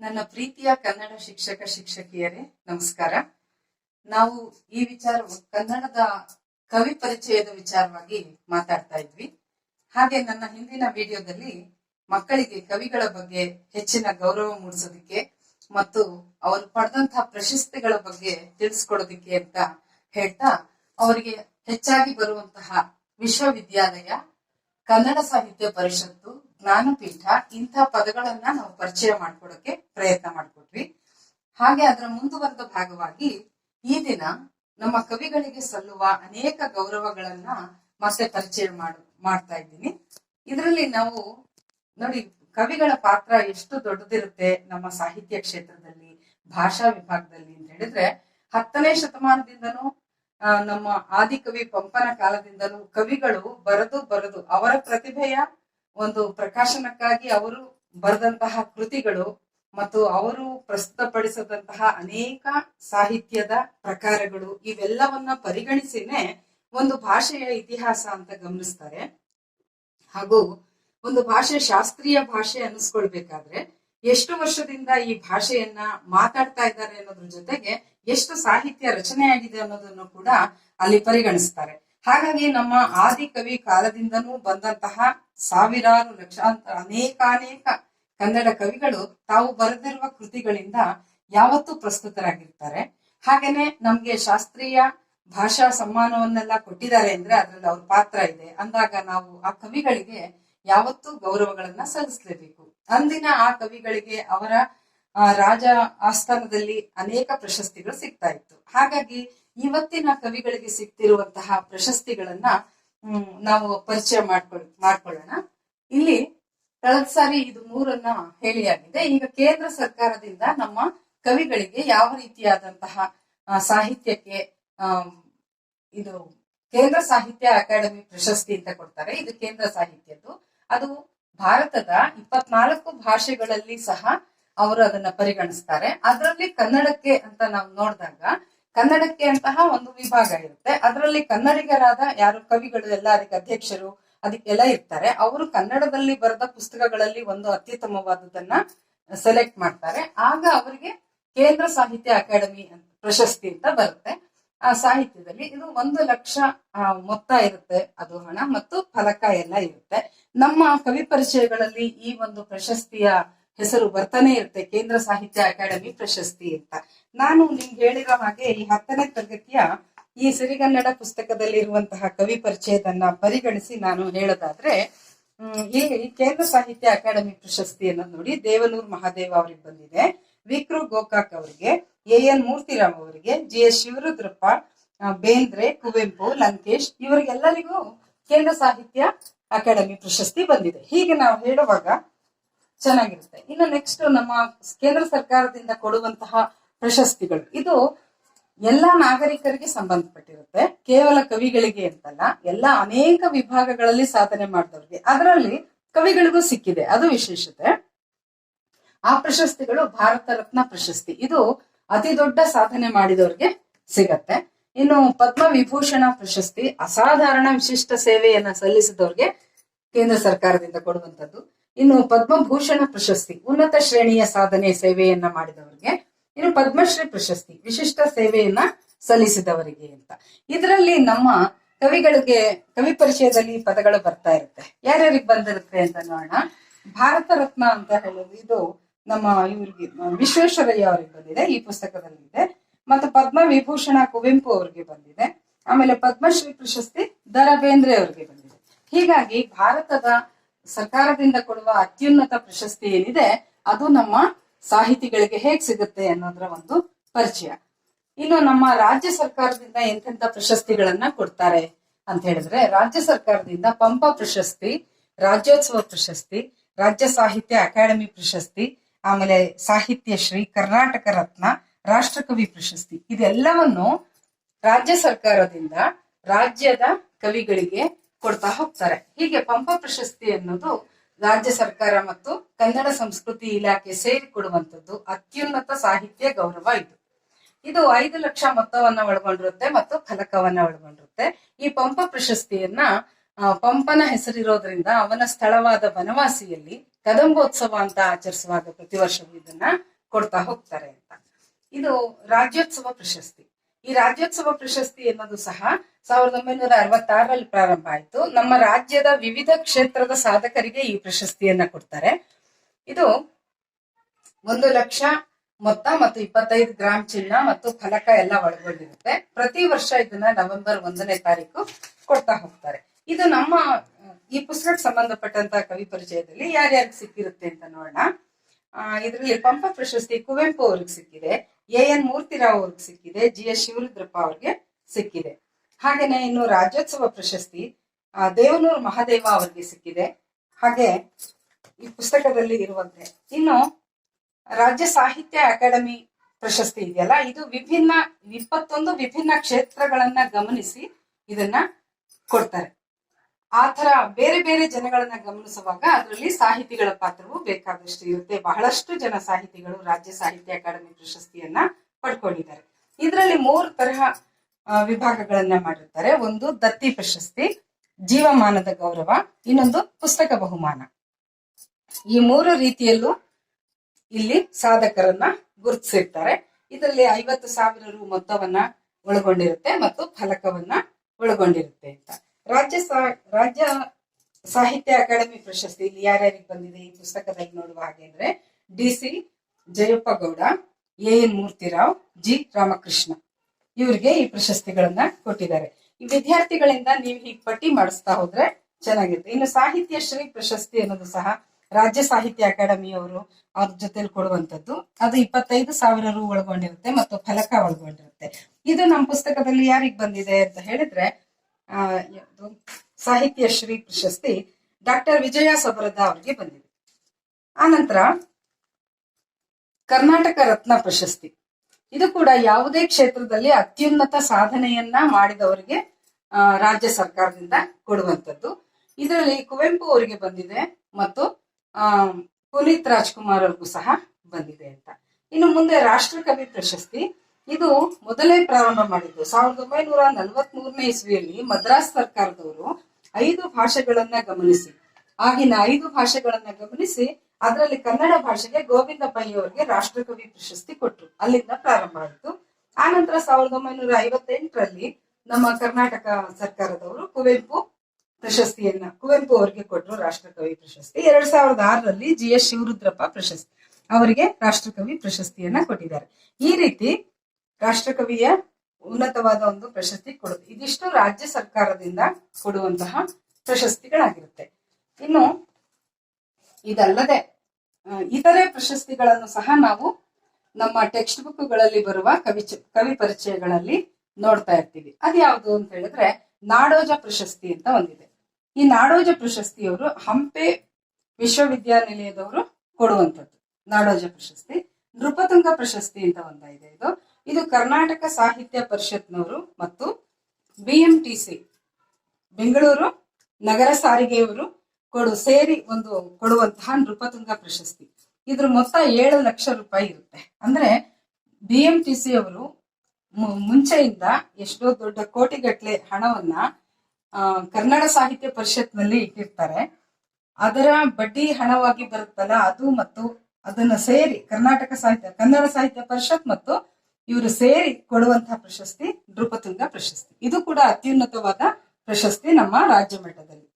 ನನ್ನ ಪ್ರೀತಿಯ ಕನ್ನಡ ಶಿಕ್ಷಕ ಶಿಕ್ಷಕಿಯರೇ, ನಮಸ್ಕಾರ. ನಾವು ಈ ವಿಚಾರ ಕನ್ನಡದ ಕವಿ ಪರಿಚಯದ ವಿಚಾರವಾಗಿ ಮಾತಾಡ್ತಾ ಇದ್ವಿ. ಹಾಗೆ ನನ್ನ ಹಿಂದಿನ ವಿಡಿಯೋದಲ್ಲಿ ಮಕ್ಕಳಿಗೆ ಕವಿಗಳ ಬಗ್ಗೆ ಹೆಚ್ಚಿನ ಗೌರವ ಮೂಡಿಸೋದಿಕ್ಕೆ ಮತ್ತು ಅವರು ಪಡೆದಂತಹ ಪ್ರಶಸ್ತಿಗಳ ಬಗ್ಗೆ ತಿಳಿಸ್ಕೊಡೋದಿಕ್ಕೆ ಅಂತ ಹೇಳ್ತಾ ಅವರಿಗೆ ಹೆಚ್ಚಾಗಿ ಬರುವಂತಹ ವಿಶ್ವವಿದ್ಯಾಲಯ, ಕನ್ನಡ ಸಾಹಿತ್ಯ ಪರಿಷತ್ತು ಜ್ಞಾನಪೀಠ ಇಂತಹ ಪದಗಳನ್ನ ನಾವು ಪರಿಚಯ ಮಾಡ್ಕೊಡಕ್ಕೆ ಪ್ರಯತ್ನ ಮಾಡ್ಕೊಟ್ವಿ. ಹಾಗೆ ಅದರ ಮುಂದುವರೆದ ಭಾಗವಾಗಿ ಈ ದಿನ ನಮ್ಮ ಕವಿಗಳಿಗೆ ಸಲ್ಲುವ ಅನೇಕ ಗೌರವಗಳನ್ನ ಮತ್ತೆ ಪರಿಚಯ ಮಾಡ, ಮಾಡ್ತಾ ಇದ್ದೀನಿ. ಇದರಲ್ಲಿ ನಾವು ನೋಡಿ ಕವಿಗಳ ಪಾತ್ರ ಎಷ್ಟು ದೊಡ್ಡದಿರುತ್ತೆ ನಮ್ಮ ಸಾಹಿತ್ಯ ಕ್ಷೇತ್ರದಲ್ಲಿ, ಭಾಷಾ ವಿಭಾಗದಲ್ಲಿ ಅಂತ ಹೇಳಿದ್ರೆ ಹತ್ತನೇ ಶತಮಾನದಿಂದನೂ ನಮ್ಮ ಆದಿಕವಿ ಪಂಪನ ಕಾಲದಿಂದಲೂ ಕವಿಗಳು ಬರೆದು ಬರೆದು ಅವರ ಪ್ರತಿಭೆಯ ಒಂದು ಪ್ರಕಾಶನಕ್ಕಾಗಿ ಅವರು ಬರೆದಂತಹ ಕೃತಿಗಳು ಮತ್ತು ಅವರು ಪ್ರಸ್ತುತಪಡಿಸದಂತಹ ಅನೇಕ ಸಾಹಿತ್ಯದ ಪ್ರಕಾರಗಳು ಇವೆಲ್ಲವನ್ನ ಪರಿಗಣಿಸಿನೇ ಒಂದು ಭಾಷೆಯ ಇತಿಹಾಸ ಅಂತ ಗಮನಿಸ್ತಾರೆ. ಹಾಗೂ ಒಂದು ಭಾಷೆ ಶಾಸ್ತ್ರೀಯ ಭಾಷೆ ಅನ್ನಿಸ್ಕೊಳ್ಬೇಕಾದ್ರೆ ಎಷ್ಟು ವರ್ಷದಿಂದ ಈ ಭಾಷೆಯನ್ನ ಮಾತಾಡ್ತಾ ಇದ್ದಾರೆ ಅನ್ನೋದ್ರ ಜೊತೆಗೆ ಎಷ್ಟು ಸಾಹಿತ್ಯ ರಚನೆ ಆಗಿದೆ ಅನ್ನೋದನ್ನು ಕೂಡ ಅಲ್ಲಿ ಪರಿಗಣಿಸ್ತಾರೆ. ಹಾಗಾಗಿ ನಮ್ಮ ಆದಿಕವಿ ಕಾಲದಿಂದನೂ ಬಂದಂತಹ ಸಾವಿರಾರು ಲಕ್ಷಾಂತರ ಅನೇಕಾನೇಕ ಕನ್ನಡ ಕವಿಗಳು ತಾವು ಬರೆದಿರುವ ಕೃತಿಗಳಿಂದ ಯಾವತ್ತೂ ಪ್ರಸ್ತುತರಾಗಿರ್ತಾರೆ. ಹಾಗೇನೆ ನಮ್ಗೆ ಶಾಸ್ತ್ರೀಯ ಭಾಷಾ ಸಮ್ಮಾನವನ್ನೆಲ್ಲ ಕೊಟ್ಟಿದ್ದಾರೆ ಅಂದ್ರೆ ಅದ್ರಲ್ಲಿ ಅವ್ರ ಪಾತ್ರ ಇದೆ. ಅಂದಾಗ ನಾವು ಆ ಕವಿಗಳಿಗೆ ಯಾವತ್ತೂ ಗೌರವಗಳನ್ನ ಸಲ್ಲಿಸಲೇಬೇಕು. ಅಂದಿನ ಆ ಕವಿಗಳಿಗೆ ಅವರ ರಾಜ ಆಸ್ಥಾನದಲ್ಲಿ ಅನೇಕ ಪ್ರಶಸ್ತಿಗಳು ಸಿಗ್ತಾ ಇತ್ತು. ಹಾಗಾಗಿ ಇವತ್ತಿನ ಕವಿಗಳಿಗೆ ಸಿಗ್ತಿರುವಂತಹ ಪ್ರಶಸ್ತಿಗಳನ್ನ ನಾವು ಪರಿಚಯ ಮಾಡ್ಕೊಳ್, ಮಾಡ್ಕೊಳ್ಳೋಣ. ಇಲ್ಲಿ ಕಳೆದ ಸಾರಿ ಇದು ಮೂರನ್ನ ಹೇಳಿಯಾಗಿದೆ. ಈಗ ಕೇಂದ್ರ ಸರ್ಕಾರದಿಂದ ನಮ್ಮ ಕವಿಗಳಿಗೆ ಯಾವ ರೀತಿಯಾದಂತಹ ಸಾಹಿತ್ಯಕ್ಕೆ ಇದು ಕೇಂದ್ರ ಸಾಹಿತ್ಯ ಅಕಾಡೆಮಿ ಪ್ರಶಸ್ತಿ ಅಂತ ಕೊಡ್ತಾರೆ. ಇದು ಕೇಂದ್ರ ಸಾಹಿತ್ಯದ್ದು. ಅದು ಭಾರತದ ಇಪ್ಪತ್ನಾಲ್ಕು ಭಾಷೆಗಳಲ್ಲಿ ಸಹ ಅವರು ಅದನ್ನ ಪರಿಗಣಿಸ್ತಾರೆ. ಅದರಲ್ಲಿ ಕನ್ನಡಕ್ಕೆ ಅಂತ ನಾವು ನೋಡಿದಾಗ ಕನ್ನಡಕ್ಕೆ ಅಂತಹ ಒಂದು ವಿಭಾಗ ಇರುತ್ತೆ. ಅದರಲ್ಲಿ ಕನ್ನಡಿಗರಾದ ಯಾರು ಕವಿಗಳು ಎಲ್ಲ ಅದಕ್ಕೆ ಅಧ್ಯಕ್ಷರು ಅದಕ್ಕೆಲ್ಲ ಇರ್ತಾರೆ. ಅವರು ಕನ್ನಡದಲ್ಲಿ ಬರೆದ ಪುಸ್ತಕಗಳಲ್ಲಿ ಒಂದು ಅತ್ಯುತ್ತಮವಾದದನ್ನ ಸೆಲೆಕ್ಟ್ ಮಾಡ್ತಾರೆ. ಆಗ ಅವರಿಗೆ ಕೇಂದ್ರ ಸಾಹಿತ್ಯ ಅಕಾಡೆಮಿ ಪ್ರಶಸ್ತಿ ಅಂತ ಬರುತ್ತೆ. ಆ ಸಾಹಿತ್ಯದಲ್ಲಿ ಇದು ಒಂದು ಲಕ್ಷ ಮೊತ್ತ ಇರುತ್ತೆ ಅದು ಹಣ ಮತ್ತು ಫಲಕ ಎಲ್ಲ ಇರುತ್ತೆ. ನಮ್ಮ ಕವಿ ಪರಿಚಯಗಳಲ್ಲಿ ಈ ಒಂದು ಪ್ರಶಸ್ತಿಯ ಹೆಸರು ಬರ್ತಾನೆ ಇರುತ್ತೆ. ಕೇಂದ್ರ ಸಾಹಿತ್ಯ ಅಕಾಡೆಮಿ ಪ್ರಶಸ್ತಿ ಅಂತ. ನಾನು ನಿಮ್ಗೆ ಹೇಳಿರೋ ಹಾಗೆ ಈ ಹತ್ತನೇ ತರಗತಿಯ ಈ ಸಿರಿಗನ್ನಡ ಪುಸ್ತಕದಲ್ಲಿ ಇರುವಂತಹ ಕವಿ ಪರಿಚಯದನ್ನ ಪರಿಗಣಿಸಿ ನಾನು ಹೇಳೋದಾದ್ರೆ ಇಲ್ಲಿ ಕೇಂದ್ರ ಸಾಹಿತ್ಯ ಅಕಾಡೆಮಿ ಪ್ರಶಸ್ತಿ ಅನ್ನೋದು ನೋಡಿ ದೇವನೂರ್ ಮಹಾದೇವ ಅವರಿಗೆ ಬಂದಿದೆ. ವಿಕ್ರು ಗೋಕಾಕ್ ಅವರಿಗೆ ಎ ಎನ್ ಮೂರ್ತಿರಾವ್ ಅವರಿಗೆ, ಜಿ ಎಸ್ ಶಿವರುದ್ರಪ್ಪ ಬೇಂದ್ರೆ, ಕುವೆಂಪು, ಲಂಕೇಶ್ ಇವರಿಗೆಲ್ಲರಿಗೂ ಕೇಂದ್ರ ಸಾಹಿತ್ಯ ಅಕಾಡೆಮಿ ಪ್ರಶಸ್ತಿ ಬಂದಿದೆ. ಹೀಗೆ ನಾವು ಹೇಳುವಾಗ ಚೆನ್ನಾಗಿರುತ್ತೆ. ಇನ್ನು ನೆಕ್ಸ್ಟ್ ನಮ್ಮ ಕೇಂದ್ರ ಸರ್ಕಾರದಿಂದ ಕೊಡುವಂತಹ ಪ್ರಶಸ್ತಿಗಳು. ಇದು ಎಲ್ಲಾ ನಾಗರಿಕರಿಗೆ ಸಂಬಂಧಪಟ್ಟಿರುತ್ತೆ. ಕೇವಲ ಕವಿಗಳಿಗೆ ಅಂತಲ್ಲ, ಎಲ್ಲ ಅನೇಕ ವಿಭಾಗಗಳಲ್ಲಿ ಸಾಧನೆ ಮಾಡಿದವ್ರಿಗೆ. ಅದರಲ್ಲಿ ಕವಿಗಳಿಗೂ ಸಿಕ್ಕಿದೆ. ಅದು ವಿಶೇಷತೆ. ಆ ಪ್ರಶಸ್ತಿಗಳು ಭಾರತ ರತ್ನ ಪ್ರಶಸ್ತಿ. ಇದು ಅತಿ ದೊಡ್ಡ ಸಾಧನೆ ಮಾಡಿದವ್ರಿಗೆ ಸಿಗತ್ತೆ. ಇನ್ನು ಪದ್ಮ ವಿಭೂಷಣ ಪ್ರಶಸ್ತಿ, ಅಸಾಧಾರಣ ವಿಶಿಷ್ಟ ಸೇವೆಯನ್ನ ಸಲ್ಲಿಸಿದವ್ರಿಗೆ ಕೇಂದ್ರ ಸರ್ಕಾರದಿಂದ ಕೊಡುವಂತದ್ದು ಇನ್ನು ಪದ್ಮಭೂಷಣ ಪ್ರಶಸ್ತಿ, ಉನ್ನತ ಶ್ರೇಣಿಯ ಸಾಧನೆ ಸೇವೆಯನ್ನ ಮಾಡಿದವರಿಗೆ, ಇನ್ನು ಪದ್ಮಶ್ರೀ ಪ್ರಶಸ್ತಿ, ವಿಶಿಷ್ಟ ಸೇವೆಯನ್ನ ಸಲ್ಲಿಸಿದವರಿಗೆ ಅಂತ. ಇದರಲ್ಲಿ ನಮ್ಮ ಕವಿಗಳಿಗೆ, ಕವಿ ಪರಿಚಯದಲ್ಲಿ ಪದಗಳು ಬರ್ತಾ ಇರುತ್ತೆ. ಯಾರ್ಯಾರಿಗೆ ಬಂದಿರುತ್ತೆ ಅಂತ ನೋಡೋಣ. ಭಾರತ ರತ್ನ ಅಂತ ಹೇಳೋದು, ಇದು ನಮ್ಮ ಇವ್ರಿಗೆ, ವಿಶ್ವೇಶ್ವರಯ್ಯ ಅವ್ರಿಗೆ ಬಂದಿದೆ, ಈ ಪುಸ್ತಕದಲ್ಲಿ ಇದೆ. ಮತ್ತು ಪದ್ಮ ವಿಭೂಷಣ ಕುವೆಂಪು ಅವರಿಗೆ ಬಂದಿದೆ. ಆಮೇಲೆ ಪದ್ಮಶ್ರೀ ಪ್ರಶಸ್ತಿ ದ ರಾ ಬೇಂದ್ರೆ ಅವರಿಗೆ ಬಂದಿದೆ. ಹೀಗಾಗಿ ಭಾರತದ ಸರ್ಕಾರದಿಂದ ಕೊಡುವ ಅತ್ಯುನ್ನತ ಪ್ರಶಸ್ತಿ ಏನಿದೆ, ಅದು ನಮ್ಮ ಸಾಹಿತಿಗಳಿಗೆ ಹೇಗ್ ಸಿಗುತ್ತೆ ಅನ್ನೋದ್ರ ಒಂದು ಪರಿಚಯ. ಇನ್ನು ನಮ್ಮ ರಾಜ್ಯ ಸರ್ಕಾರದಿಂದ ಎಂತೆಂತ ಪ್ರಶಸ್ತಿಗಳನ್ನ ಕೊಡ್ತಾರೆ ಅಂತ ಹೇಳಿದ್ರೆ, ರಾಜ್ಯ ಸರ್ಕಾರದಿಂದ ಪಂಪ ಪ್ರಶಸ್ತಿ, ರಾಜ್ಯೋತ್ಸವ ಪ್ರಶಸ್ತಿ, ರಾಜ್ಯ ಸಾಹಿತ್ಯ ಅಕಾಡೆಮಿ ಪ್ರಶಸ್ತಿ, ಆಮೇಲೆ ಸಾಹಿತ್ಯ ಶ್ರೀ ಕರ್ನಾಟಕ ರತ್ನ ರಾಷ್ಟ್ರಕವಿ ಪ್ರಶಸ್ತಿ, ಇದೆಲ್ಲವನ್ನು ರಾಜ್ಯ ಸರ್ಕಾರದಿಂದ ರಾಜ್ಯದ ಕವಿಗಳಿಗೆ ಕೊಡ್ತಾ ಹೋಗ್ತಾರೆ. ಹೀಗೆ ಪಂಪ ಪ್ರಶಸ್ತಿ ಅನ್ನೋದು ರಾಜ್ಯ ಸರ್ಕಾರ ಮತ್ತು ಕನ್ನಡ ಸಂಸ್ಕೃತಿ ಇಲಾಖೆ ಸೇರಿ ಕೊಡುವಂತದ್ದು ಅತ್ಯುನ್ನತ ಸಾಹಿತ್ಯ ಗೌರವ ಇದು. ಇದು ಐದು ಲಕ್ಷ ಮೊತ್ತವನ್ನ ಒಳಗೊಂಡಿರುತ್ತೆ ಮತ್ತು ಫಲಕವನ್ನ ಒಳಗೊಂಡಿರುತ್ತೆ. ಈ ಪಂಪ ಪ್ರಶಸ್ತಿಯನ್ನ ಪಂಪನ ಹೆಸರಿರೋದ್ರಿಂದ ಅವನ ಸ್ಥಳವಾದ ಬನವಾಸಿಯಲ್ಲಿ ಕದಂಬೋತ್ಸವ ಅಂತ ಆಚರಿಸುವಾಗ ಪ್ರತಿ ವರ್ಷವೂ ಇದನ್ನ ಕೊಡ್ತಾ ಹೋಗ್ತಾರೆ ಅಂತ. ಇದು ರಾಜ್ಯೋತ್ಸವ ಪ್ರಶಸ್ತಿ. ಈ ರಾಜ್ಯೋತ್ಸವ ಪ್ರಶಸ್ತಿ ಅನ್ನೋದು ಸಹ ಸಾವಿರದ ಒಂಬೈನೂರ ಅರವತ್ತಾರರಲ್ಲಿ ಪ್ರಾರಂಭ ಆಯಿತು. ನಮ್ಮ ರಾಜ್ಯದ ವಿವಿಧ ಕ್ಷೇತ್ರದ ಸಾಧಕರಿಗೆ ಈ ಪ್ರಶಸ್ತಿಯನ್ನ ಕೊಡ್ತಾರೆ. ಇದು ಒಂದು ಲಕ್ಷ ಮೊತ್ತ ಮತ್ತು ಇಪ್ಪತ್ತೈದು ಗ್ರಾಮ್ ಚಿನ್ನ ಮತ್ತು ಫಲಕ ಎಲ್ಲ ಒಳಗೊಂಡಿರುತ್ತೆ. ಪ್ರತಿ ವರ್ಷ ಇದನ್ನ ನವೆಂಬರ್ ಒಂದನೇ ತಾರೀಕು ಕೊಡ್ತಾ ಹೋಗ್ತಾರೆ. ಇದು ನಮ್ಮ, ಈ ಪುಸ್ತಕಕ್ಕೆ ಸಂಬಂಧಪಟ್ಟಂತ ಕವಿ ಪರಿಚಯದಲ್ಲಿ ಯಾರ್ಯಾರಿಗೆ ಸಿಕ್ಕಿರುತ್ತೆ ಅಂತ ನೋಡೋಣ. ಇದರಲ್ಲಿ ಪಂಪ ಪ್ರಶಸ್ತಿ ಕುವೆಂಪು ಅವ್ರಿಗೆ ಸಿಕ್ಕಿದೆ, ಎ ಎನ್ ಮೂರ್ತಿರಾವ್ ಅವ್ರಿಗೆ ಸಿಕ್ಕಿದೆ, ಜಿ ಎಸ್ ಶಿವರುದ್ರಪ್ಪ ಅವ್ರಿಗೆ ಸಿಕ್ಕಿದೆ. ಹಾಗೇನೆ ಇನ್ನು ರಾಜ್ಯೋತ್ಸವ ಪ್ರಶಸ್ತಿ ದೇವನೂರು ಮಹಾದೇವ ಅವರಿಗೆ ಸಿಕ್ಕಿದೆ. ಹಾಗೆ ಈ ಪುಸ್ತಕದಲ್ಲಿ ಇರುವಂತೆ. ಇನ್ನು ರಾಜ್ಯ ಸಾಹಿತ್ಯ ಅಕಾಡೆಮಿ ಪ್ರಶಸ್ತಿ ಇದೆಯಲ್ಲ, ಇದು ವಿಭಿನ್ನ, ಇಪ್ಪತ್ತೊಂದು ವಿಭಿನ್ನ ಕ್ಷೇತ್ರಗಳನ್ನ ಗಮನಿಸಿ ಇದನ್ನ ಕೊಡ್ತಾರೆ. ಆ ತರ ಬೇರೆ ಬೇರೆ ಜನಗಳನ್ನ ಗಮನಿಸುವಾಗ ಅದರಲ್ಲಿ ಸಾಹಿತಿಗಳ ಪಾತ್ರವು ಬೇಕಾದಷ್ಟು ಇರುತ್ತೆ. ಬಹಳಷ್ಟು ಜನ ಸಾಹಿತಿಗಳು ರಾಜ್ಯ ಸಾಹಿತ್ಯ ಅಕಾಡೆಮಿ ಪ್ರಶಸ್ತಿಯನ್ನ ಪಡ್ಕೊಂಡಿದ್ದಾರೆ. ಇದರಲ್ಲಿ ಮೂರು ತರಹ ವಿಭಾಗಗಳನ್ನ ಮಾಡಿರ್ತಾರೆ. ಒಂದು ದತ್ತಿ ಪ್ರಶಸ್ತಿ, ಜೀವಮಾನದ ಗೌರವ, ಇನ್ನೊಂದು ಪುಸ್ತಕ ಬಹುಮಾನ. ಈ ಮೂರು ರೀತಿಯಲ್ಲೂ ಇಲ್ಲಿ ಸಾಧಕರನ್ನ ಗುರುತಿಸಿರ್ತಾರೆ. ಇದರಲ್ಲಿ ಐವತ್ತು ಸಾವಿರ ರು ಮೊತ್ತವನ್ನ ಒಳಗೊಂಡಿರುತ್ತೆ ಮತ್ತು ಫಲಕವನ್ನ ಒಳಗೊಂಡಿರುತ್ತೆ ಅಂತ. ರಾಜ್ಯ ರಾಜ್ಯ ಸಾಹಿತ್ಯ ಅಕಾಡೆಮಿ ಪ್ರಶಸ್ತಿ ಇಲ್ಲಿ ಯಾರ್ಯಾರಿಗೆ ಬಂದಿದೆ ಈ ಪುಸ್ತಕದಲ್ಲಿ ನೋಡುವ ಹಾಗೆ ಅಂದ್ರೆ D C Jayappa Gowda, A N Murthy Rao, G Ramakrishna ಇವರಿಗೆ ಈ ಪ್ರಶಸ್ತಿಗಳನ್ನ ಕೊಟ್ಟಿದ್ದಾರೆ. ಈ ವಿದ್ಯಾರ್ಥಿಗಳಿಂದ ನೀವು ಹೀಗೆ ಪಟ್ಟಿ ಮಾಡಿಸ್ತಾ ಹೋದ್ರೆ ಚೆನ್ನಾಗಿರುತ್ತೆ. ಇನ್ನು ಸಾಹಿತ್ಯ ಶ್ರೀ ಪ್ರಶಸ್ತಿ ಅನ್ನೋದು ಸಹ ರಾಜ್ಯ ಸಾಹಿತ್ಯ ಅಕಾಡೆಮಿ ಅವರು ಅವ್ರ ಜೊತೆಲಿ ಕೊಡುವಂತದ್ದು ಅದು ಇಪ್ಪತ್ತೈದು ಸಾವಿರ ರು ಒಳಗೊಂಡಿರುತ್ತೆ ಮತ್ತು ಫಲಕ ಒಳಗೊಂಡಿರುತ್ತೆ. ಇದು ನಮ್ಮ ಪುಸ್ತಕದಲ್ಲಿ ಯಾರಿಗೆ ಬಂದಿದೆ ಅಂತ ಹೇಳಿದ್ರೆ? ಸಾಹಿತ್ಯ ಶ್ರೀ ಪ್ರಶಸ್ತಿ ಡಾಕ್ಟರ್ ವಿಜಯ ಸಬರದ ಅವರಿಗೆ ಬಂದಿದೆ. ಆನಂತರ ಕರ್ನಾಟಕ ರತ್ನ ಪ್ರಶಸ್ತಿ. ಇದು ಕೂಡ ಯಾವುದೇ ಕ್ಷೇತ್ರದಲ್ಲಿ ಅತ್ಯುನ್ನತ ಸಾಧನೆಯನ್ನ ಮಾಡಿದವರಿಗೆ ರಾಜ್ಯ ಸರ್ಕಾರದಿಂದ ಕೊಡುವಂತದ್ದು ಇದರಲ್ಲಿ ಕುವೆಂಪು ಅವರಿಗೆ ಬಂದಿದೆ ಮತ್ತು ಪುನೀತ್ ರಾಜ್ಕುಮಾರ್ ಅವ್ರಿಗೂ ಸಹ ಬಂದಿದೆ ಅಂತ. ಇನ್ನು ಮುಂದೆ ರಾಷ್ಟ್ರಕವಿ ಪ್ರಶಸ್ತಿ. ಇದು ಮೊದಲೇ ಪ್ರಾರಂಭ ಮಾಡಿದ್ದು. ಸಾವಿರದ ಒಂಬೈನೂರ ನಲವತ್ತ್ ಮೂರನೇ ಇಸ್ವಿಯಲ್ಲಿ ಮದ್ರಾಸ್ ಸರ್ಕಾರದವರು ಐದು ಭಾಷೆಗಳನ್ನ ಗಮನಿಸಿ. ಆಗಿನ ಐದು ಭಾಷೆಗಳನ್ನ ಗಮನಿಸಿ, ಅದರಲ್ಲಿ ಕನ್ನಡ ಭಾಷೆಗೆ ಗೋವಿಂದ ಪೈ ಅವರಿಗೆ ರಾಷ್ಟ್ರಕವಿ ಪ್ರಶಸ್ತಿ ಕೊಟ್ಟರು ಅಲ್ಲಿಂದ ಪ್ರಾರಂಭ ಆಯಿತು. ಆನಂತರ ಸಾವಿರದ ಒಂಬೈನೂರ ಐವತ್ತೆಂಟರಲ್ಲಿ ನಮ್ಮ ಕರ್ನಾಟಕ ಸರ್ಕಾರದವರು ಕುವೆಂಪು ಪ್ರಶಸ್ತಿಯನ್ನ, ಕುವೆಂಪು ಅವರಿಗೆ ಕೊಟ್ಟರು ರಾಷ್ಟ್ರಕವಿ ಪ್ರಶಸ್ತಿ. ಎರಡ್ ಸಾವಿರದ ಆರರಲ್ಲಿ ಜಿ ಎಸ್ ಶಿವರುದ್ರಪ್ಪ ಪ್ರಶಸ್ತಿ, ಅವರಿಗೆ ರಾಷ್ಟ್ರಕವಿ ಪ್ರಶಸ್ತಿಯನ್ನ ಕೊಟ್ಟಿದ್ದಾರೆ. ಈ ರೀತಿ ರಾಷ್ಟ್ರಕವಿಯ ಉನ್ನತವಾದ ಒಂದು ಪ್ರಶಸ್ತಿ ಕೊಡುದು ಇದಿಷ್ಟು ರಾಜ್ಯ ಸರ್ಕಾರದಿಂದ ಕೊಡುವಂತಹ ಪ್ರಶಸ್ತಿಗಳಾಗಿರುತ್ತೆ. ಇನ್ನು ಇದಲ್ಲದೆ ಇತರೆ ಪ್ರಶಸ್ತಿಗಳನ್ನು ಸಹ ನಾವು ನಮ್ಮ ಟೆಕ್ಸ್ಟ್ ಬುಕ್ಗಳಲ್ಲಿ ಬರುವ ಕವಿ ಕವಿ ಪರಿಚಯಗಳಲ್ಲಿ ನೋಡ್ತಾ ಇರ್ತೀವಿ. ಅದ್ಯಾವುದು ಅಂತ ಹೇಳಿದ್ರೆ ನಾಡೋಜ ಪ್ರಶಸ್ತಿ ಅಂತ ಒಂದಿದೆ. ಈ ನಾಡೋಜ ಪ್ರಶಸ್ತಿಯವರು ಹಂಪೆ ವಿಶ್ವವಿದ್ಯಾನಿಲಯದವರು ಕೊಡುವಂಥದ್ದು. ನಾಡೋಜ ಪ್ರಶಸ್ತಿ, ನೃಪತುಂಗ ಪ್ರಶಸ್ತಿ ಅಂತ ಒಂದ ಇದೆ ಇದು. ಕರ್ನಾಟಕ ಸಾಹಿತ್ಯ ಪರಿಷತ್ನವರು ಮತ್ತು ಬಿಎಂಟಿಸಿ, ಬೆಂಗಳೂರು ನಗರ ಸಾರಿಗೆಯವರು ಕೊಡು, ಸೇರಿ ಒಂದು ಕೊಡುವಂತಹ ನೃಪತುಂಗ ಪ್ರಶಸ್ತಿ. ಇದ್ರ ಮೊತ್ತ ಏಳು ಲಕ್ಷ ರೂಪಾಯಿ ಇರುತ್ತೆ. ಅಂದ್ರೆ ಬಿಎಂಟಿಸಿ ಅವರು ಮುಂಚೆಯಿಂದ ಎಷ್ಟೋ ದೊಡ್ಡ ಕೋಟಿಗಟ್ಟಲೆ ಹಣವನ್ನ ಕನ್ನಡ ಸಾಹಿತ್ಯ ಪರಿಷತ್ನಲ್ಲಿ ಇಟ್ಟಿರ್ತಾರೆ. ಅದರ ಬಡ್ಡಿ ಹಣವಾಗಿ ಬರುತ್ತಲ್ಲ, ಅದು ಮತ್ತು ಅದನ್ನ ಸೇರಿ ಕರ್ನಾಟಕ ಸಾಹಿತ್ಯ, ಕನ್ನಡ ಸಾಹಿತ್ಯ ಪರಿಷತ್ ಮತ್ತು ಇವರು ಸೇರಿ ಕೊಡುವಂತಹ ಪ್ರಶಸ್ತಿ ನೃಪತುಂಗ ಪ್ರಶಸ್ತಿ. ಇದು ಕೂಡ ಅತ್ಯುನ್ನತವಾದ ಪ್ರಶಸ್ತಿ ನಮ್ಮ ರಾಜ್ಯ ಮಟ್ಟದಲ್ಲಿ.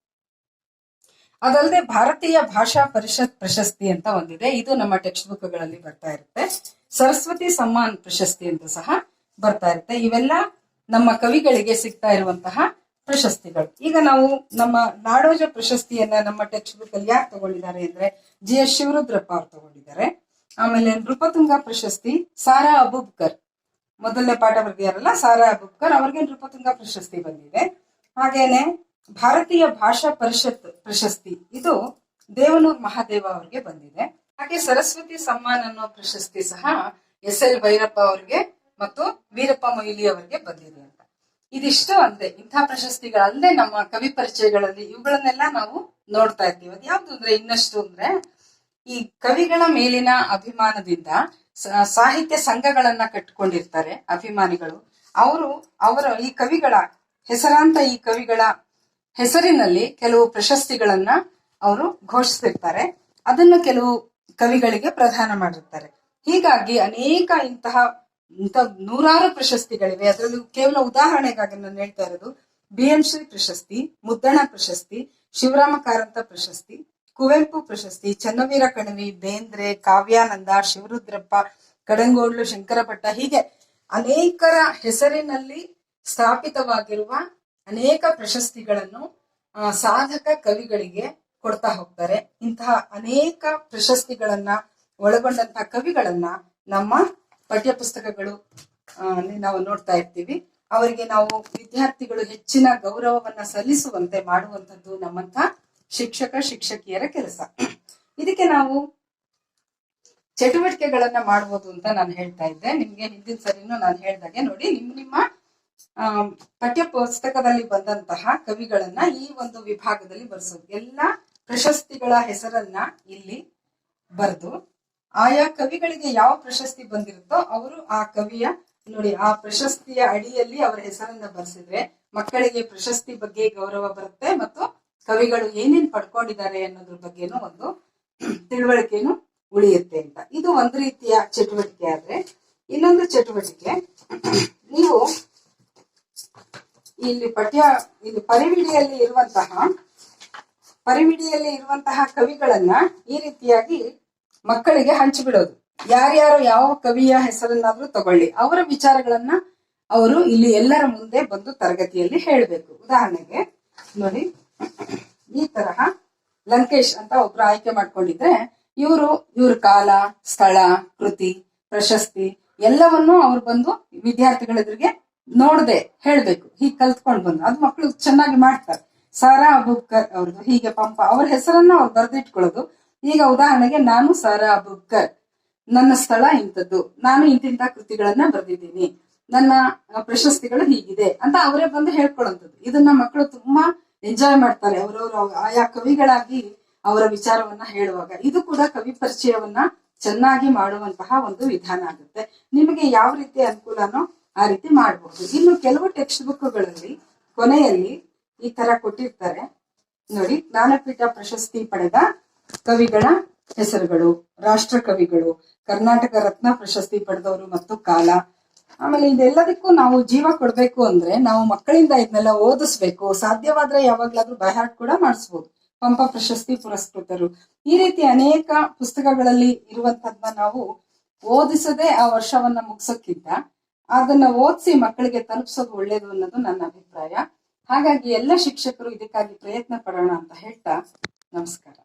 ಅದಲ್ಲದೆ ಭಾರತೀಯ ಭಾಷಾ ಪರಿಷತ್ ಪ್ರಶಸ್ತಿ ಅಂತ ಒಂದಿದೆ. ಇದು ನಮ್ಮ ಟೆಕ್ಸ್ಟ್ ಬುಕ್ಗಳಲ್ಲಿ ಬರ್ತಾ ಇರುತ್ತೆ. ಸರಸ್ವತಿ ಸಮ್ಮಾನ್ ಪ್ರಶಸ್ತಿ ಅಂತ ಸಹ ಬರ್ತಾ ಇರುತ್ತೆ. ಇವೆಲ್ಲ ನಮ್ಮ ಕವಿಗಳಿಗೆ ಸಿಗ್ತಾ ಇರುವಂತಹ ಪ್ರಶಸ್ತಿಗಳು. ಈಗ ನಾವು ನಮ್ಮ ನಾಡೋಜ ಪ್ರಶಸ್ತಿಯನ್ನ ನಮ್ಮ ಟೆಕ್ಸ್ಟ್ ಬುಕ್ ಅಲ್ಲಿ ಯಾರು ತಗೊಂಡಿದ್ದಾರೆ ಅಂದ್ರೆ ಜಿ ಎಸ್ ಶಿವರುದ್ರಪ್ಪ ಅವ್ರು ತಗೊಂಡಿದ್ದಾರೆ. ಆಮೇಲೆ ನೃಪತುಂಗ ಪ್ರಶಸ್ತಿ ಸಾರಾ ಅಬೂಬ್ಕರ್. ಮೊದಲನೇ ಪಾಠ ಬರೆದಿಯಾರಲ್ಲ ಸಾರಾ ಅಬೂಬ್ಕರ್ ಅವ್ರಿಗೆ ನೃಪತುಂಗ ಪ್ರಶಸ್ತಿ ಬಂದಿದೆ. ಹಾಗೇನೆ ಭಾರತೀಯ ಭಾಷಾ ಪರಿಷತ್ ಪ್ರಶಸ್ತಿ, ಇದು ದೇವನೂರ್ ಮಹಾದೇವ ಅವರಿಗೆ ಬಂದಿದೆ. ಹಾಗೆ ಸರಸ್ವತಿ ಸಮ್ಮಾನ್ ಅನ್ನೋ ಪ್ರಶಸ್ತಿ ಸಹ ಎಸ್ ಎಲ್ ಭೈರಪ್ಪ ಅವರಿಗೆ ಮತ್ತು ವೀರಪ್ಪ ಮೊಯ್ಲಿ ಅವರಿಗೆ ಬಂದಿದೆ ಅಂತ. ಇದಿಷ್ಟು ಅಂದ್ರೆ ಇಂಥ ಪ್ರಶಸ್ತಿಗಳಲ್ಲೇ ನಮ್ಮ ಕವಿ ಪರಿಚಯಗಳಲ್ಲಿ ಇವುಗಳನ್ನೆಲ್ಲ ನಾವು ನೋಡ್ತಾ ಇರ್ತೀವಿ. ಅದು ಯಾವ್ದು ಅಂದ್ರೆ ಇನ್ನಷ್ಟು ಅಂದ್ರೆ ಈ ಕವಿಗಳ ಮೇಲಿನ ಅಭಿಮಾನದಿಂದ ಸಾಹಿತ್ಯ ಸಂಘಗಳನ್ನ ಕಟ್ಟಿಕೊಂಡಿರ್ತಾರೆ ಅಭಿಮಾನಿಗಳು. ಅವರು ಅವರ ಈ ಕವಿಗಳ ಹೆಸರಾಂತ ಈ ಕವಿಗಳ ಹೆಸರಿನಲ್ಲಿ ಕೆಲವು ಪ್ರಶಸ್ತಿಗಳನ್ನ ಅವರು ಘೋಷಿಸಿರ್ತಾರೆ. ಅದನ್ನು ಕೆಲವು ಕವಿಗಳಿಗೆ ಪ್ರದಾನ ಮಾಡಿರ್ತಾರೆ. ಹೀಗಾಗಿ ಅನೇಕ ಇಂತಹ ಇಂಥ ನೂರಾರು ಪ್ರಶಸ್ತಿಗಳಿವೆ. ಅದರಲ್ಲೂ ಕೇವಲ ಉದಾಹರಣೆಗಾಗಿ ನಾನು ಹೇಳ್ತಾ ಇರೋದು, ಬಿ ಎಂ ಶ್ರೀ ಪ್ರಶಸ್ತಿ, ಮುದ್ದಣ ಪ್ರಶಸ್ತಿ, ಶಿವರಾಮ ಕಾರಂತ ಪ್ರಶಸ್ತಿ ಕುವೆಂಪು ಪ್ರಶಸ್ತಿ, ಚನ್ನವೀರ ಕಣವಿ, ಬೇಂದ್ರೆ, ಕಾವ್ಯಾನಂದ, ಶಿವರುದ್ರಪ್ಪ, ಕಡಂಗೋಡ್ಲು ಶಂಕರ ಭಟ್ಟ ಹೀಗೆ ಅನೇಕರ ಹೆಸರಿನಲ್ಲಿ ಸ್ಥಾಪಿತವಾಗಿರುವ ಅನೇಕ ಪ್ರಶಸ್ತಿಗಳನ್ನು ಸಾಧಕ ಕವಿಗಳಿಗೆ ಕೊಡ್ತಾ ಹೋಗ್ತಾರೆ. ಇಂತಹ ಅನೇಕ ಪ್ರಶಸ್ತಿಗಳನ್ನ ಒಳಗೊಂಡಂತಹ ಕವಿಗಳನ್ನ ನಮ್ಮ ಪಠ್ಯಪುಸ್ತಕಗಳು ನಾವು ನೋಡ್ತಾ ಇರ್ತೀವಿ. ಅವರಿಗೆ ನಾವು ವಿದ್ಯಾರ್ಥಿಗಳು ಹೆಚ್ಚಿನ ಗೌರವವನ್ನ ಸಲ್ಲಿಸುವಂತೆ ಮಾಡುವಂತದ್ದು ನಮ್ಮಂತ ಶಿಕ್ಷಕ, ಶಿಕ್ಷಕಿಯರ ಕೆಲಸ. ಇದಕ್ಕೆ ನಾವು ಚಟುವಟಿಕೆಗಳನ್ನ ಮಾಡ್ಬೋದು ಅಂತ ನಾನು ಹೇಳ್ತಾ ಇದ್ದೆ. ನಿಮ್ಗೆ ಹಿಂದಿನ ಸರಿನೂ ನಾನು ಹೇಳ್ದಾಗೆ ನೋಡಿ, ನಿಮ್, ನಿಮ್ಮ ಪಠ್ಯ ಪುಸ್ತಕದಲ್ಲಿ ಬಂದಂತಹ ಕವಿಗಳನ್ನ ಈ ಒಂದು ವಿಭಾಗದಲ್ಲಿ ಬರ್ಸೋದು. ಎಲ್ಲ ಪ್ರಶಸ್ತಿಗಳ ಹೆಸರನ್ನ ಇಲ್ಲಿ ಬರೆದು, ಆಯಾ ಕವಿಗಳಿಗೆ ಯಾವ ಪ್ರಶಸ್ತಿ ಬಂದಿರುತ್ತೋ ಅವರು ಆ ಕವಿಯ, ನೋಡಿ, ಆ ಪ್ರಶಸ್ತಿಯ ಅಡಿಯಲ್ಲಿ ಅವರ ಹೆಸರನ್ನ ಬರೆಸಿದ್ರೆ ಮಕ್ಕಳಿಗೆ ಪ್ರಶಸ್ತಿ ಬಗ್ಗೆ ಗೌರವ ಬರುತ್ತೆ ಮತ್ತು ಕವಿಗಳು ಏನೇನ್ ಪಡ್ಕೊಂಡಿದ್ದಾರೆ ಅನ್ನೋದ್ರ ಬಗ್ಗೆನೂ ಒಂದು ತಿಳುವಳಿಕೆನು ಉಳಿಯುತ್ತೆ ಅಂತ. ಇದು ಒಂದು ರೀತಿಯ ಚಟುವಟಿಕೆ ಆದ್ರೆ ಇನ್ನೊಂದು ಚಟುವಟಿಕೆ, ನೀವು ಇಲ್ಲಿ ಪಠ್ಯ, ಇಲ್ಲಿ ಪರಿವಿಡಿಯಲ್ಲಿ ಇರುವಂತಹ ಪರಿವಿಡಿಯಲ್ಲಿ ಇರುವಂತಹ ಕವಿಗಳನ್ನ ಈ ರೀತಿಯಾಗಿ ಮಕ್ಕಳಿಗೆ ಹಂಚಿಬಿಡೋದು ಯಾರ್ಯಾರು ಯಾವ ಕವಿಯ ಹೆಸರನ್ನಾದ್ರೂ ತಗೊಳ್ಳಿ. ಅವರ ವಿಚಾರಗಳನ್ನ ಅವರು ಇಲ್ಲಿ ಎಲ್ಲರ ಮುಂದೆ ಬಂದು ತರಗತಿಯಲ್ಲಿ ಹೇಳಬೇಕು. ಉದಾಹರಣೆಗೆ, ನೋಡಿ ಈ ತರಹ ಲಂಕೇಶ್ ಅಂತ ಒಬ್ರು ಆಯ್ಕೆ ಮಾಡ್ಕೊಂಡಿದ್ರೆ ಇವರು, ಇವ್ರ ಕಾಲ, ಸ್ಥಳ, ಕೃತಿ, ಪ್ರಶಸ್ತಿ ಎಲ್ಲವನ್ನೂ ಅವ್ರು ಬಂದು ವಿದ್ಯಾರ್ಥಿಗಳ ಎದುರಿಗೆ ನೋಡದೆ ಹೇಳ್ಬೇಕು, ಹೀಗೆ ಕಲ್ತ್ಕೊಂಡ್ ಬಂದು. ಅದು ಮಕ್ಕಳು ಚೆನ್ನಾಗಿ ಮಾಡ್ತಾರೆ. ಸಾರಾ ಅಬುಬ್ಕರ್ ಅವ್ರದ್ದು ಹೀಗೆ ಪಂಪ, ಅವ್ರ ಹೆಸರನ್ನ ಅವ್ರು ಬರೆದಿಟ್ಕೊಳ್ಳೋದು. ಈಗ ಉದಾಹರಣೆಗೆ ನಾನು ಸಾರಾ ಅಬುಬ್ಕರ್. ನನ್ನ ಸ್ಥಳ ಇಂಥದ್ದು. ನಾನು ಇಂತಿಂತ ಕೃತಿಗಳನ್ನ ಬರೆದಿದ್ದೀನಿ. ನನ್ನ ಪ್ರಶಸ್ತಿಗಳು ಹೀಗಿದೆ ಅಂತ ಅವರೇ ಬಂದು ಹೇಳ್ಕೊಳ್ಳೋಂಥದ್ದು. ಇದನ್ನ ಮಕ್ಕಳು ತುಂಬಾ ಎಂಜಾಯ್ ಮಾಡ್ತಾರೆ ಅವರವರು ಆಯಾ ಕವಿಗಳಾಗಿ ಅವರ ವಿಚಾರವನ್ನ ಹೇಳುವಾಗ. ಇದು ಕೂಡ ಕವಿ ಪರಿಚಯವನ್ನ ಚೆನ್ನಾಗಿ ಮಾಡುವಂತಹ ಒಂದು ವಿಧಾನ ಆಗುತ್ತೆ. ನಿಮಗೆ ಯಾವ ರೀತಿ ಅನುಕೂಲನೋ ಆ ರೀತಿ ಮಾಡಬಹುದು ಇನ್ನು ಕೆಲವು ಟೆಕ್ಸ್ಟ್ ಬುಕ್ಗಳಲ್ಲಿ ಕೊನೆಯಲ್ಲಿ ಈ ತರ ಕೊಟ್ಟಿರ್ತಾರೆ. ನೋಡಿ, ಜ್ಞಾನಪೀಠ ಪ್ರಶಸ್ತಿ ಪಡೆದ ಕವಿಗಳ ಹೆಸರುಗಳು ರಾಷ್ಟ್ರ ಕವಿಗಳು ಕರ್ನಾಟಕ ರತ್ನ ಪ್ರಶಸ್ತಿ ಪಡೆದವರು ಮತ್ತು ಕಾಲ. ಆಮೇಲೆ ಇದೆಲ್ಲದಕ್ಕೂ ನಾವು ಜೀವ ಕೊಡ್ಬೇಕು ಅಂದ್ರೆ ನಾವು ಮಕ್ಕಳಿಂದ ಇದನ್ನೆಲ್ಲ ಓದಿಸ್ಬೇಕು. ಸಾಧ್ಯವಾದ್ರೆ ಯಾವಾಗ್ಲಾದ್ರೂ ಬೈಹಾರ್ಟ್ ಕೂಡ ಮಾಡಿಸ್ಬೋದು. ಪಂಪ ಪ್ರಶಸ್ತಿ ಪುರಸ್ಕೃತರು. ಈ ರೀತಿ ಅನೇಕ ಪುಸ್ತಕಗಳಲ್ಲಿ ಇರುವಂತದ್ನ ನಾವು ಓದಿಸದೆ ಆ ವರ್ಷವನ್ನ ಮುಗಿಸೋಕ್ಕಿಂತ ಅದನ್ನ ಓದಿಸಿ ಮಕ್ಕಳಿಗೆ ತಲುಪಿಸೋದು ಒಳ್ಳೇದು ಅನ್ನೋದು ನನ್ನ ಅಭಿಪ್ರಾಯ. ಹಾಗಾಗಿ ಎಲ್ಲ ಶಿಕ್ಷಕರು ಇದಕ್ಕಾಗಿ ಪ್ರಯತ್ನ ಪಡೋಣ ಅಂತ ಹೇಳ್ತಾ ನಮಸ್ಕಾರ.